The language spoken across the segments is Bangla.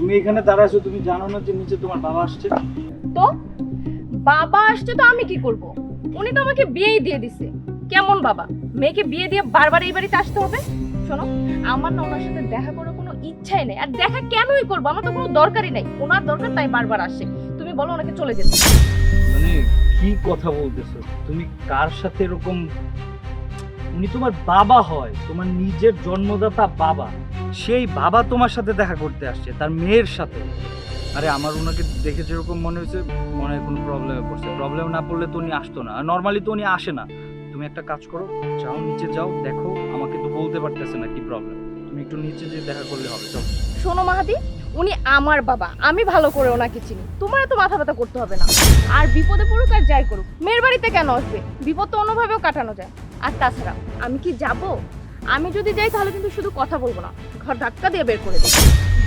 তুমি এখানে দাঁড়াইছো তুমি জানো না যে নিচে তোমার বাবা আসছে? তো? বাবা আসছে তো আমি কি করব? উনি তো আমাকে বিয়েই দিয়ে দিছে। কেমন বাবা? মেয়েকে বিয়ে দিয়ে বারবার এই বাড়িতে আসতে হবে? শোনো আমার না ওনার সাথে দেখা করার কোনো ইচ্ছাই নেই। আর দেখা কেনই করব? আমার তো কোনো দরকারই নাই। ওনার দরকার তাই বারবার আসে তুমি বলো ওনাকে চলে যেতে। মানে কি কথা বলতেছো? তুমি কার সাথে এরকম? উনি তোমার বাবা হয়। তোমার নিজের জন্মদাতা বাবা। সেই বাবা তোমার সাথে দেখা করতে আসছে, তার মেয়ের সাথে। আরে, আমার ওনাকে দেখে যেরকম মনে হয়েছে, মনে হয় কোনো প্রবলেমে পড়ছে। প্রবলেম না পড়লে তো উনি আসতো না। নর্মালি তো উনি আসে না। তুমি একটা কাজ করো, যাও নিচে যাও, দেখো, আমাকে তো বলতে পারতেছে না কি প্রবলেম তুমি একটু নিচে যেয়ে দেখা করলে হবে চলো শোনো মাহাদি, উনি আমার বাবা। আমি ভালো করে ওনাকে চিনি। তোমার এত মাথা ব্যথা করতে হবে না। আর বিপদে পড়ুক আর যাই করুক। মেয়ের বাড়িতে কেন আসবে? বিপদ তো অন্যভাবেও কাটানো যায়। আর তাছাড়া, আমি কি যাব? আমি যদি যাই তাহলে কিন্তু শুধু কথা বলব না, ঘর ধাক্কা দিয়ে বের করে দেবো।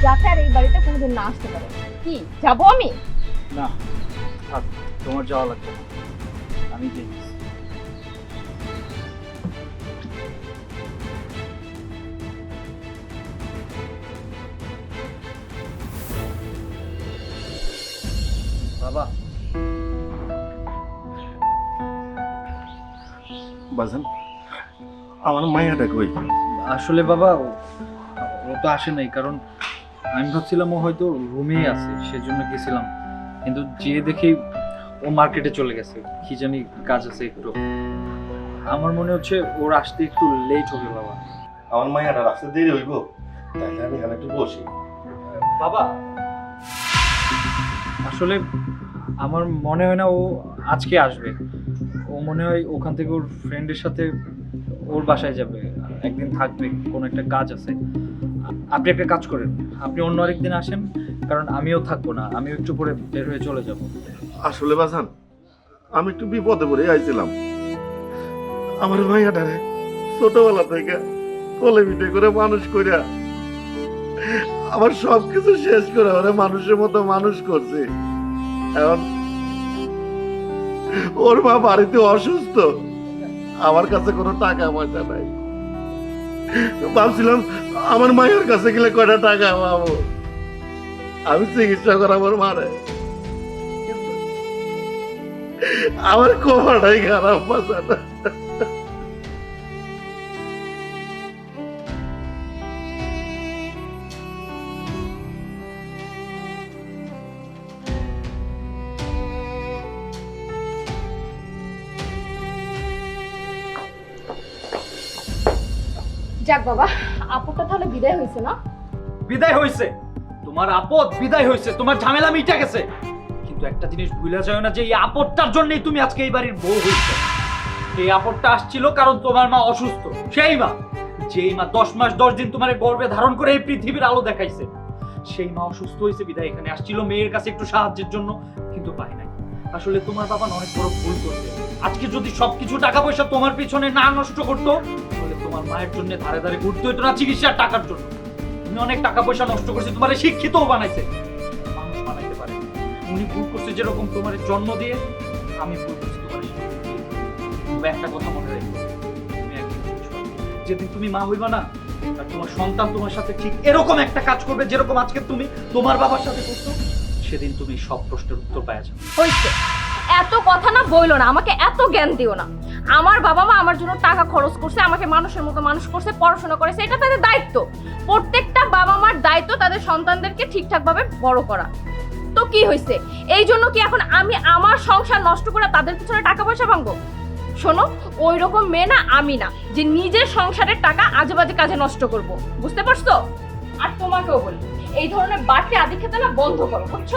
যাতে আর এই বাড়িতে কোনোদিন না আসতে পারে। কি? যাব আমি? না, থাক, তোমার যাওয়া লাগবে আমি দেখছি। বাবা। বাজান। আমার মায়াটা কই আসলে বাবা ও- তো আসে নাই কারণ আমি ভাবছিলাম ও হয়তো রুমেই আছে সেজন্য গেছিলাম। কিন্তু যেয়ে দেখি ও মার্কেটে চলে গেছে কি জানি কাজ আছে একটু। আমার মনে হচ্ছে ওর আসতে একটু লেট হবে বাবা। আমার মায়াটা রাস্তা দেরি হইব? তাহলে আমি এখানে একটু বসি। বাবা! আসলে আমার মনে হয় না ও আজকে আসবে। ও মনে হয় ওখান থেকে ওর ফ্রেন্ডের সাথে ওর বাসায় যাবে, একদিন থাকবে, কোনো একটা কাজ আছে। আপনি একটা কাজ করেন, আপনি অন্য আরেকদিন আসেন, কারণ আমিও থাকব না, আমিও একটু পরে বের হয়ে চলে যাব। আসলে বাজান, আমি একটু বিপদে পড়ে আইছিলাম। আমার মাইয়াটারে ছোটবেলা থেকে কোলে পিঠে করে মানুষ কইরা আমার সবকিছু শেষ করে ওরে মানুষের মতো মানুষ করছে। এখন ওর মা বাড়িতে অসুস্থ। আমার কাছে কোনো টাকা পয়সা নাই। ভাবছিলাম, আমার মায়ের কাছে গেলে কয়টা টাকা পাবো? আমি চিকিৎসা করাবো মারে। আমার কপাটাই খারাপ বাসাটা যাক বাবা আপুটা তাহলে বিদায় হয়েছে না? বিদায় হয়েছে। তোমার আপদ বিদায় হয়েছে, তোমার ঝামেলা মিটে গেছে। কিন্তু একটা জিনিস ভুলে যাও না যে এই আপদটার জন্যই তুমি আজকে এই বাড়ির বউ হয়েছে। এই আপদটা আসছিল কারণ তোমার মা অসুস্থ। সেই মা, যেই মা দশ মাস দশ দিন তোমার গর্বে ধারণ করে এই পৃথিবীর আলো দেখাইছে। সেই মা অসুস্থ হয়েছে, বিদায় এখানে আসছিল মেয়ের কাছে একটু সাহায্যের জন্য, কিন্তু পায় নাই। আসলে তোমার বাবা অনেক বড় ভুল করছে। আজকে যদি সবকিছু টাকা পয়সা তোমার পিছনে না নষ্ট করতো তোমার মায়ের জন্য ধারে ধারে ঘুরতে হতো না চিকিৎসার টাকার জন্য। তুমি অনেক টাকা পয়সা নষ্ট করছে, তোমার শিক্ষিতও বানাইছে। মানুষ বানাইতে পারে উনি ভুল করছে, যেরকম তোমার জন্ম দিয়ে আমি ভুল করছি, তোমার তবে একটা কথা মনে রাখবে তুমি। যেদিন তুমি মা হইবা না, আর তোমার সন্তান তোমার সাথে ঠিক এরকম একটা কাজ করবে যেরকম আজকে তুমি তোমার বাবার সাথে করছ, সেদিন তুমি সব প্রশ্নের উত্তর পাওয়া যাবে। এত কথা না বইলো না, আমাকে এত জ্ঞান দিও না। আমার বাবা মা আমার জন্য টাকা খরচ করছে, আমাকে মানুষের মতো মানুষ করছে, পড়াশোনা করেছে, এটা তাদের দায়িত্ব। প্রত্যেকটা বাবা মার দায়িত্ব তাদের সন্তানদেরকে ঠিকঠাকভাবে বড় করা। তো কি হয়েছে এই জন্য কি এখন আমি আমার সংসার নষ্ট করে তাদের পিছনে টাকা পয়সা ভাঙবো? শোনো ওই রকম মেয়ে না, আমি না, যে নিজের সংসারের টাকা আজে বাজে কাজে নষ্ট করব। বুঝতে পারছ? আর তোমাকেও বলি, এই ধরনের বাড়তি আদি খেতে না বন্ধ করো, বুঝছ?